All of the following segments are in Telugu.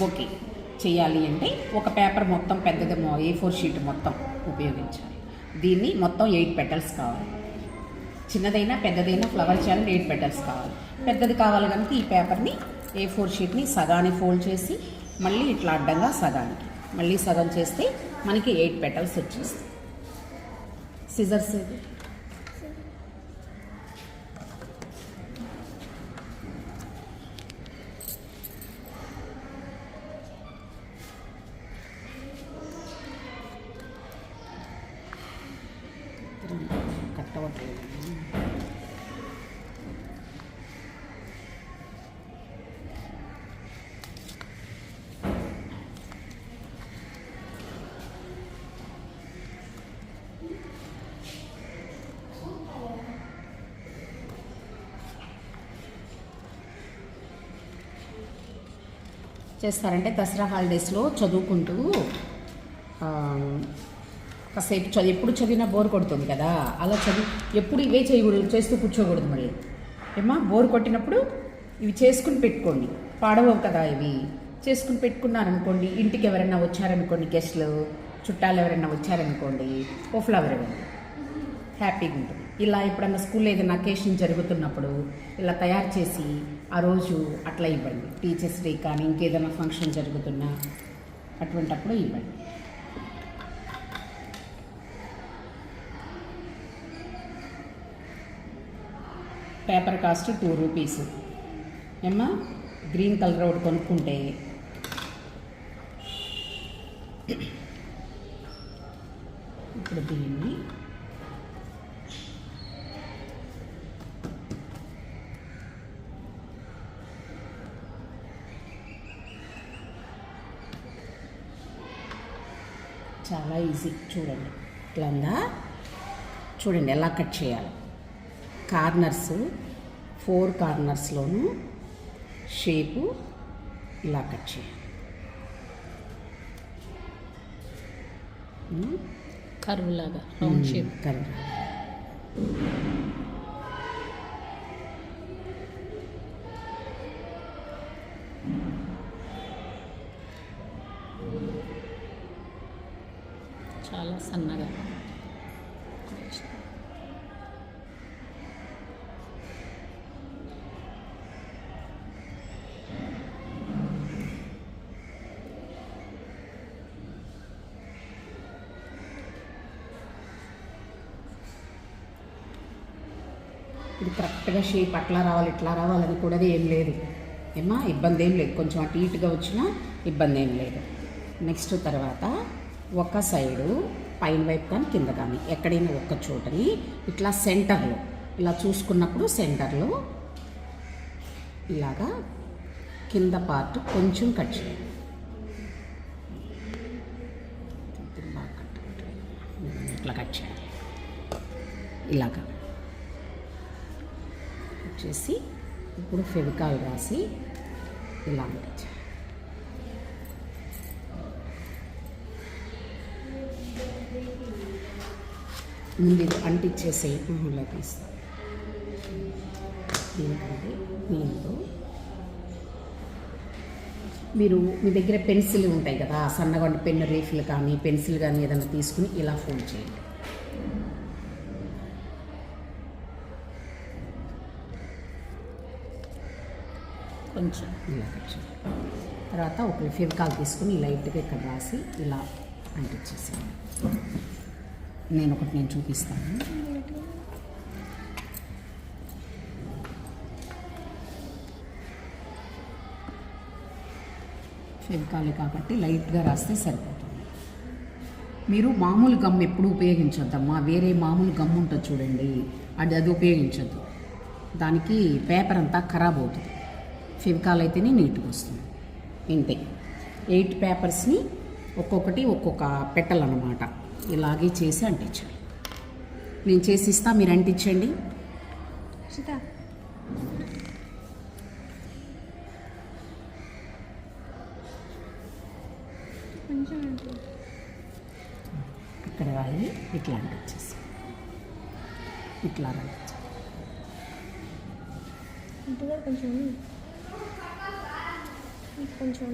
బొకే చేయాలి అంటే ఒక పేపర్ మొత్తం పెద్దది ఏ ఫోర్ షీట్ మొత్తం ఉపయోగించాలి. దీన్ని మొత్తం ఎయిట్ పెటల్స్ కావాలి. చిన్నదైనా పెద్దదైనా ఫ్లవర్ చేయాలంటే ఎయిట్ పెటల్స్ కావాలి. పెద్దది కావాలి కనుక ఈ పేపర్ని ఏ ఫోర్ షీట్ని సగాన్ని ఫోల్డ్ చేసి మళ్ళీ ఇట్లా అడ్డంగా సగానికి. మళ్ళీ సగం చేస్తే మనకి ఎయిట్ పెటల్స్ వచ్చేస్తాయి. సిజర్స్ చేస్తారంటే దసరా హాలిడేస్లో చదువుకుంటూ కాసేపు చదివి ఎప్పుడు చదివినా బోర్ కొడుతుంది కదా అలా చదివి ఎప్పుడు ఇవే చేయకూడదు చేస్తూ కూర్చోకూడదు మళ్ళీ. ఏమా బోర్ కొట్టినప్పుడు ఇవి చేసుకుని పెట్టుకోండి. పాడవవు కదా ఇవి. చేసుకుని పెట్టుకున్నారనుకోండి ఇంటికి ఎవరైనా వచ్చారనుకోండి గెస్ట్లు చుట్టాలు ఎవరైనా వచ్చారనుకోండి ఓ ఫ్లవర్ ఇవ్వండి. హ్యాపీగా ఉంటుంది. ఇలా ఎప్పుడన్నా స్కూల్లో ఏదైనా అకేషన్ జరుగుతున్నప్పుడు ఇలా తయారు చేసి ఆ రోజు అట్లా ఇవ్వండి. టీచర్స్ డే కానీ ఇంకేదైనా ఫంక్షన్ జరుగుతున్నా అటువంటప్పుడు ఇవ్వండి. Paper cost two rupees. ఏమ్మా? గ్రీన్ కలర్ ఒకటి కొనుక్కుంటే ఇప్పుడు దీన్ని చాలా ఈజీ చూడండి. ఇట్లా ఉందా చూడండి ఎలా కట్ చేయాలి. కార్నర్స్ ఫోర్ కార్నర్స్లోను షేపు ఇలా కట్ చేయాలి. కర్వ్ లాగా రౌండ్ షేప్ కర్వ్ చాలా సన్నగా ఇది కరెక్ట్గా షేప్ అట్లా రావాలి ఇట్లా రావాలని కూడా ఏం లేదు. ఏమా ఇబ్బంది ఏం లేదు. కొంచెం అటు ఇటుగా వచ్చినా ఇబ్బంది ఏం లేదు. నెక్స్ట్ తర్వాత ఒక సైడు పైన వైపు కానీ కింద కానీ ఎక్కడైనా ఒక్క చోటని ఇట్లా సెంటర్లో ఇలా చూసుకున్నప్పుడు సెంటర్లో ఇలాగా కింద పార్ట్ కొంచెం కట్ చేయాలి. ఇట్లా కట్ చేయాలి. ఇలాగా. వచ్చేసి ఇప్పుడు ఫెవికాల్ రాసి ఇలా అంటించాలి ముందు ఇది అంటించేసి ఇలా తీస్తాను దీనికంటే దీంతో మీరు మీ దగ్గర పెన్సిల్ ఉంటాయి కదా సన్నగా పెన్ను రీఫిల్ కానీ పెన్సిల్ కానీ ఏదైనా తీసుకుని ఇలా ఫోల్డ్ చేయండి. కొంచెం ఇలా కట్ తర్వాత ఒక ఫెవికాల్ తీసుకుని లైట్గా ఇక్కడ రాసి ఇలా అంటించేసాను నేను ఒకటి నేను చూపిస్తాను. ఫెవికాలి కాబట్టి లైట్గా రాస్తే సరిపోతుంది. మీరు మామూలు గమ్ ఎప్పుడు ఉపయోగించొద్దమ్మా. వేరే మామూలు గమ్ ఉంటుంది చూడండి. అది అది ఉపయోగించొద్దు. దానికి పేపర్ అంతా ఖరాబ్ అవుతుంది. ఫెవికాల్ అయితేనే నీట్గా వస్తుంది. ఇంతే. ఎయిట్ పేపర్స్ని ఒక్కొక్కటి ఒక్కొక్క పెట్టాలన్నమాట. ఇలాగే చేసి అంటించాలి నేను చేసి ఇస్తా మీరు అంటించండి. సీత ఇక్కడ రాయి ఇట్లా అంటించేసి. ఇట్లా అంటించాలి కొంచెం కొంచెం.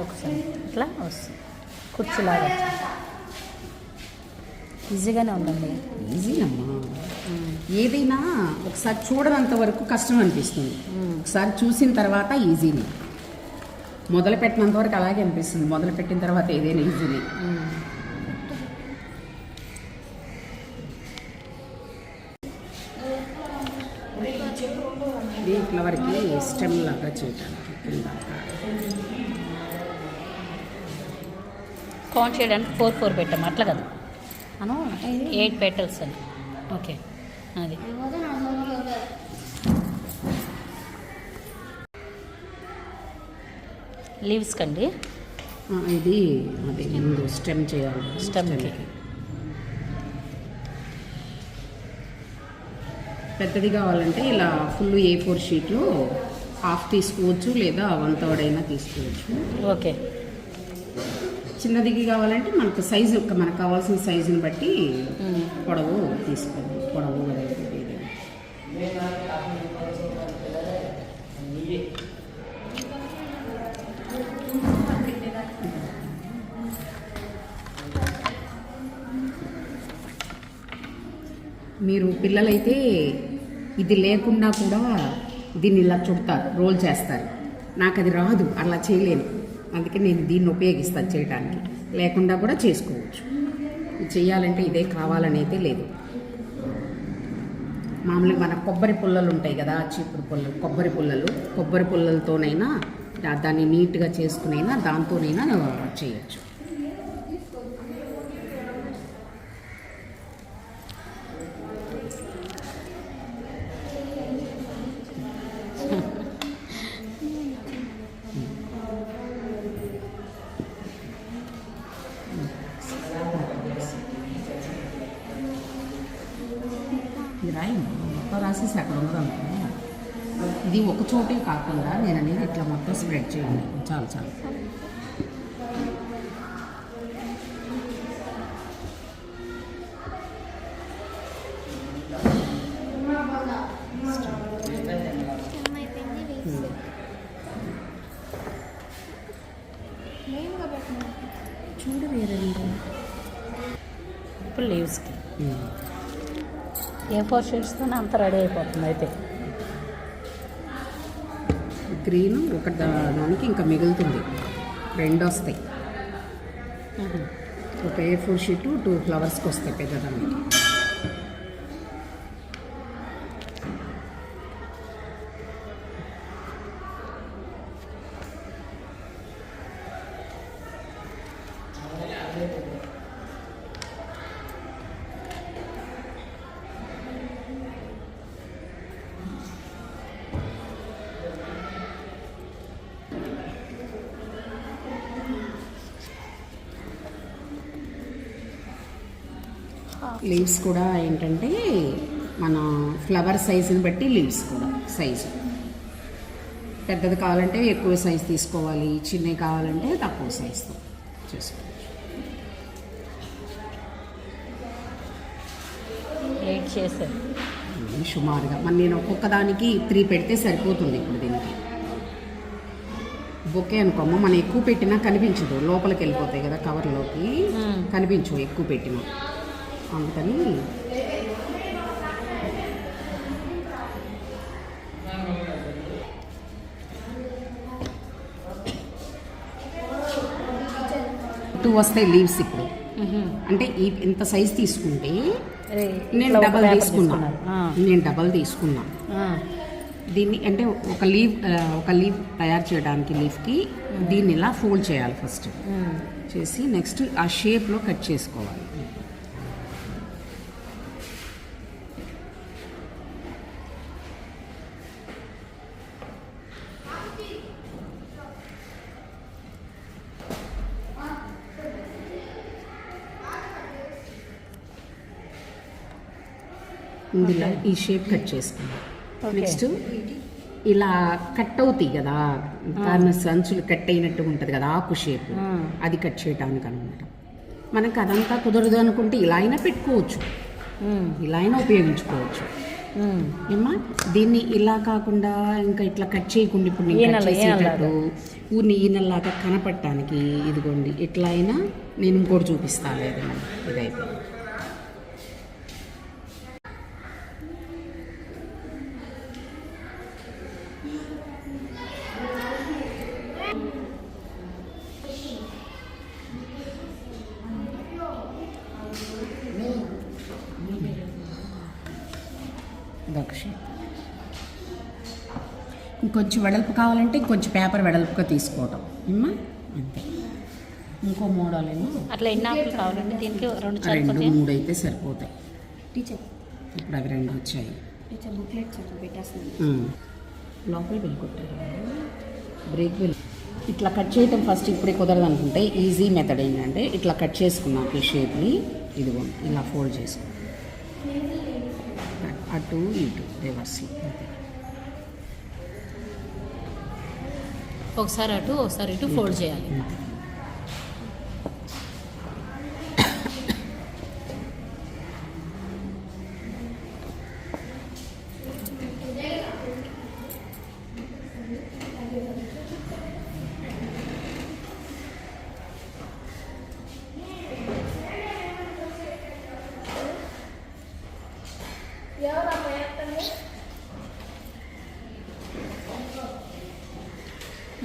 ఒకసారి ఇట్లా వస్తుంది కుర్చీలాగా. ఈజీగానే ఉందండి. ఈజీనమ్మా. ఏదైనా ఒకసారి చూడనంత వరకు కష్టం అనిపిస్తుంది. ఒకసారి చూసిన తర్వాత ఈజీనే. మొదలు పెట్టినంత వరకు అలాగే అనిపిస్తుంది. మొదలు పెట్టిన తర్వాత ఏదైనా ఈజీని ఇది ఫ్లవర్కి స్టెమ్ లాగా చేయడానికి కౌంట్ చేయడానికి ఫోర్ ఫోర్ పెట్టాము. అట్లా కదా. అను ఎయిట్ పెటల్స్ అని. ఓకే అది. లీవ్స్ కండి. ఆ, ఇది అది ముందు స్టెమ్ చేయాలి. స్టెమ్కి. పెద్దది కావాలంటే ఇలా ఫుల్ ఏ ఫోర్ షీట్లో హాఫ్ తీసుకోవచ్చు లేదా వన్ థర్డ్ అయినా తీసుకోవచ్చు. ఓకే. చిన్నదికి కావాలంటే మనకు సైజు మనకు కావాల్సిన సైజుని బట్టి పొడవు తీసుకోవాలి పొడవు వెడల్పు ఇది. మీరు పిల్లలైతే ఇది లేకుండా కూడా దీన్ని ఇలా చుడతారు రోల్ చేస్తారు. నాకు అది రాదు అలా చేయలేను. అందుకే నేను దీన్ని ఉపయోగిస్తాను చేయడానికి లేకుండా కూడా చేసుకోవచ్చు. చేయాలంటే ఇదే కావాలని అయితే లేదు. మామూలుగా మన కొబ్బరి పుల్లలు ఉంటాయి కదా చీపురు పుల్లలు కొబ్బరి పుల్లలు. కొబ్బరి పుల్లలతోనైనా దాన్ని నీట్గా చేసుకునైనా దాంతోనైనా చేయొచ్చు. చేయండి. చాలు చాలు. చూడు వేరే ఇప్పుడు లీవ్స్కి ఏ ఫోర్ షీట్స్తో అంత రెడీ అయిపోతుంది అయితే. గ్రీన్ ఒక దానికి ఇంకా మిగులుతుంది. రెండు వస్తాయి. ఒక ఏ ఫోర్ షీట్ టూ ఫ్లవర్స్కి వస్తాయి పెద్దదానికి లీవ్స్ కూడా ఏంటంటే మన ఫ్లవర్ సైజుని బట్టి లీవ్స్ కూడా సైజు పెద్దది కావాలంటే ఎక్కువ సైజు తీసుకోవాలి చిన్నవి కావాలంటే తక్కువ సైజుతో చేసుకోవచ్చు. ఎయిట్ సుమారుగా. మరి నేను ఒక్కొక్క దానికి త్రీ పెడితే సరిపోతుంది ఇప్పుడు దీనికి. బొకే అనుకోమ్మ మనం ఎక్కువ పెట్టినా కనిపించదు. లోపలికి వెళ్ళిపోతాయి కదా కవర్లోకి మ్మ్. కనిపించవు ఎక్కువ పెట్టినా. అందుకని టూ వస్తాయి లీవ్స్ ఇప్పుడు. అంటే ఈ ఇంత సైజ్ తీసుకుంటే నేను డబల్ తీసుకున్నా. నేను డబల్ తీసుకున్నా. దీన్ని అంటే ఒక లీవ్ ఒక లీవ్ తయారు చేయడానికి లీఫ్కి దీన్ని ఇలా ఫోల్డ్ చేయాలి ఫస్ట్. చేసి నెక్స్ట్ ఆ షేప్లో కట్ చేసుకోవాలి. ఇందులో ఈ షేప్ కట్ Okay. నెక్స్ట్ ఇలా కట్ అవుతాయి కదా కార్నర్స్ అంచులు కట్ అయినట్టు ఉంటుంది కదా ఆకు షేప్. అది కట్ చేయడానికి అనమాట మనకు అదంతా కుదరదు అనుకుంటే ఇలా అయినా పెట్టుకోవచ్చు. ఇలా అయినా ఉపయోగించుకోవచ్చు మ్మ్. ఏమ్మా? దీన్ని ఇలా కాకుండా ఇంకా ఇట్లా కట్ చేయకుండా ఇప్పుడు నేను చేసేటట్టు ఊరిని ఈనెల్లాగా కనపడటానికి ఇదిగోండి ఇట్లా అయినా నేను ఇంకోటి చూపిస్తాను లేదు ఇదైతే ఇదొక షేప్ ఇంకొంచెం వెడల్పు కావాలంటే ఇంకొంచెం పేపర్ వెడల్పుగా తీసుకోవటం. ఏమ్మా? అంతే. ఇంకో మోడల్ ఏమో అట్లా ఎన్ని ఆకులు కావాలండి? దీనికి రెండు రెండు సరిపోతాయి? మూడు అయితే సరిపోతాయి. టీచర్. ఇప్పుడు అవి రెండు వచ్చాయి. టీచర్ బుక్లెట్ చదువు పెట్టేస్తుంది. లోపల బిల్ కొట్టారు? బ్రేక్ బిల్ ఇట్లా కట్ చేయటం ఫస్ట్ ఇప్పుడే కుదరదు అనుకుంటే ఈజీ మెథడ్ ఏంటంటే ఇట్లా కట్ చేసుకున్నాం ఈ షేప్ని ఇదిగో ఇలా ఫోల్డ్ చేసుకో. అటు ఇటు రివర్స్లో ఒకసారి అటు ఒకసారి ఇటు ఫోల్డ్ చేయాలి అంతే.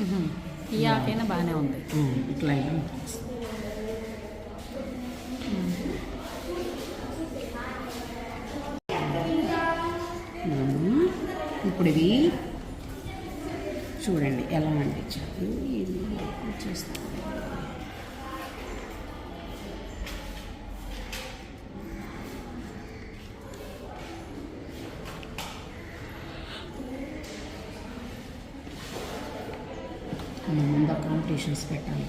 మ్మ్. ఈ ఆకైనా బాగానే ఉంది ఉమ్, ఇట్లా అయినా ఇప్పుడు ఇది చూడండి ఎలా అంటించారు ఇది చేస్తాను. ముందు పెట్టాలి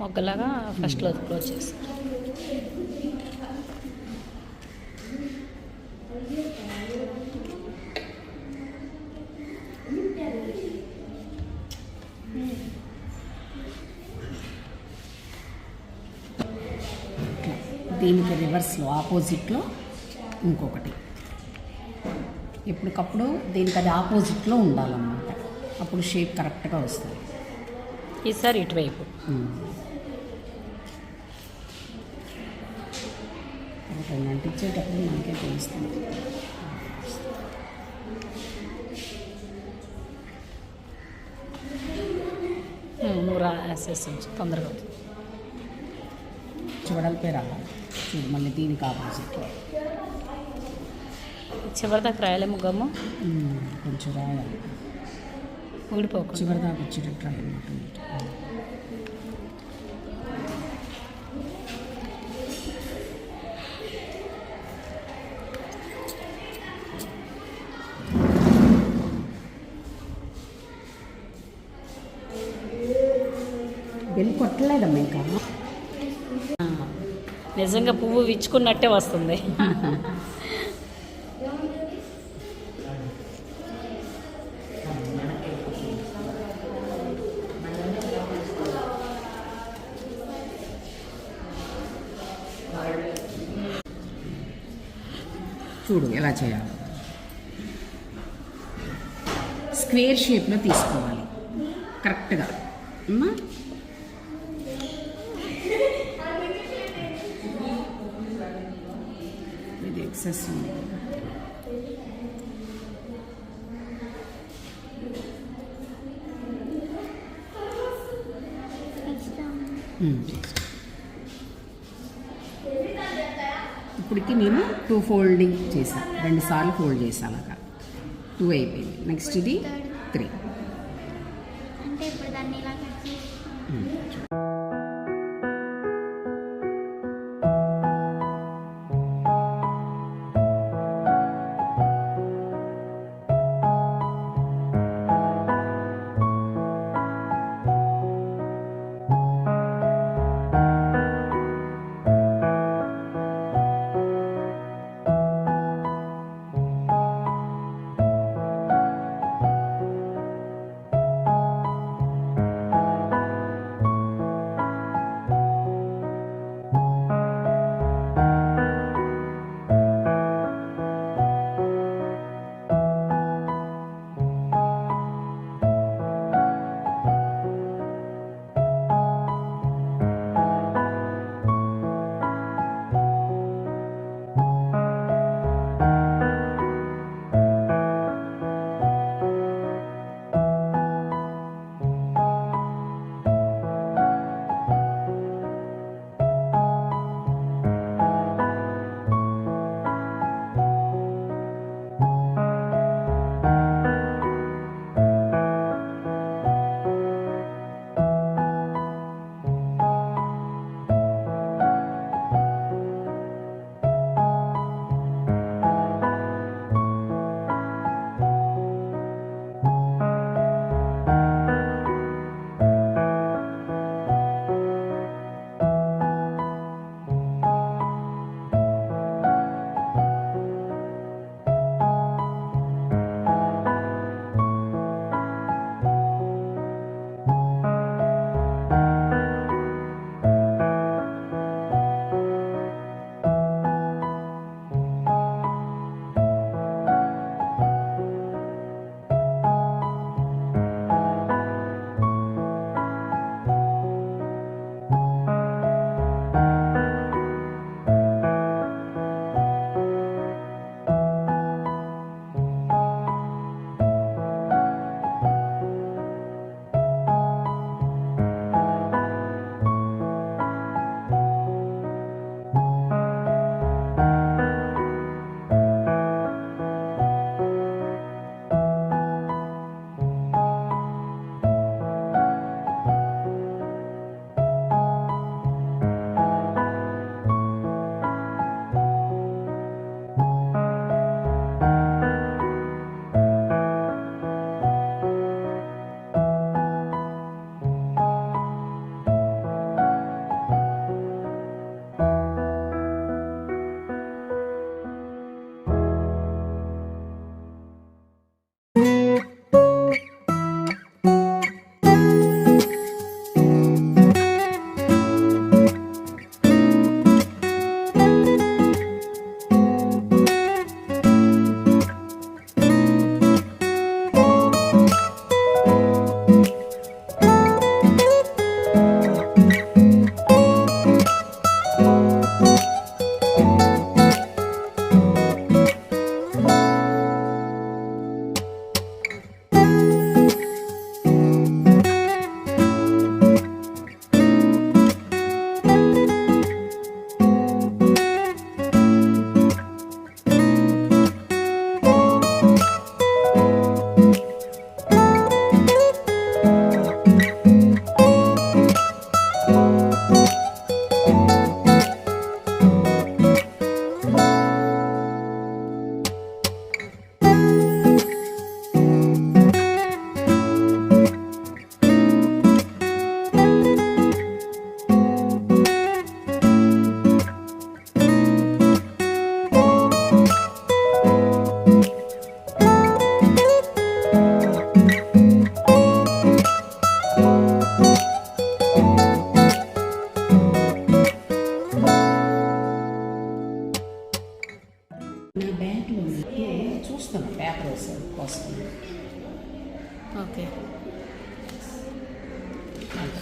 మొగ్గలాగా ఫస్ట్లో క్లోజ్ చేసి ఇట్లా దీనికి రివర్స్లో ఆపోజిట్లో ఇంకొకటి. ఎప్పటికప్పుడు దీనికి అది ఆపోజిట్లో ఉండాలన్నమాట. అప్పుడు షేప్ కరెక్ట్గా వస్తుంది. ఈసారి ఇటువైపు. రెండు అంటించేటప్పుడు మనకే తెలుస్తుంది. నువ్వు రాసేసి తొందరగా అవుతుంది చూడలిపే రావాలి చూడు మళ్ళీ దీనికి ఆపోజిట్లో చివరి దాకా రాయలేము గమ్ము ఉమ్, కొంచెం రాయాలి. ఊడిపోకుండా. చివరి దాకా వచ్చేటట్టు రాయాలన్నమాట వెళ్ళి కొట్టలేదమ్మా ఇంకా. నిజంగా పువ్వు విచ్చుకున్నట్టే వస్తుంది. చూడు ఎలా చేయాలి? స్క్వేర్ షేప్లో తీసుకోవాలి. కరెక్ట్గా. ఉంది చేసుకో. ఇప్పటికి నేను టూ ఫోల్డింగ్ చేశాను రెండు సార్లు ఫోల్డ్ చేశాను అలాగా. టూ అయిపోయింది. నెక్స్ట్ ఇది త్రీ.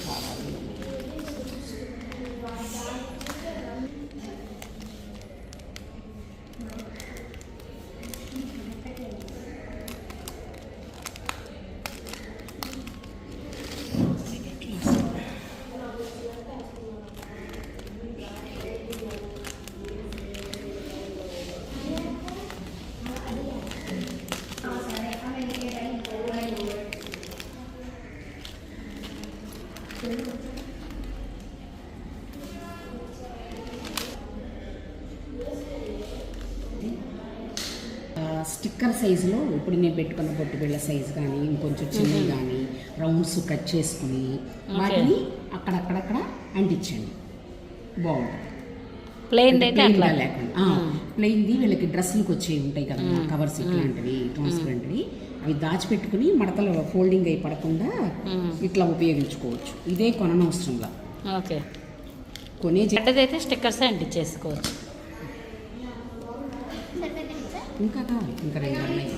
కావాలి ఆ, స్టిక్కర్ సైజులో ఇప్పుడు నేను పెట్టుకున్న బొట్టు బిళ్ళ సైజు కానీ ఇంకొంచెం చిన్నవి కానీ రౌండ్స్ కట్ చేసుకుని వాటిని అక్కడక్కడక్కడ అంటించండి. బాగుంటుంది. ప్లెయిన్ అయితే అట్లా. లేకుండా. ప్లెయిన్ది వీళ్ళకి డ్రెస్సులకు వచ్చేవి ఉంటాయి కదా కవర్స్ ఇట్లాంటివి ట్రాన్స్పరెంట్వి అవి దాచిపెట్టుకుని మడతలు ఫోల్డింగ్ అయి పడకుండా ఇట్లా ఉపయోగించుకోవచ్చు. ఇదే కొననవసరంలా ఓకే. కొనే చెడ్డదైతే స్టిక్కర్స్ అంటించేసుకోవచ్చు. ఇంకా కావాలి ఇంకా రెండు ఉన్నాయి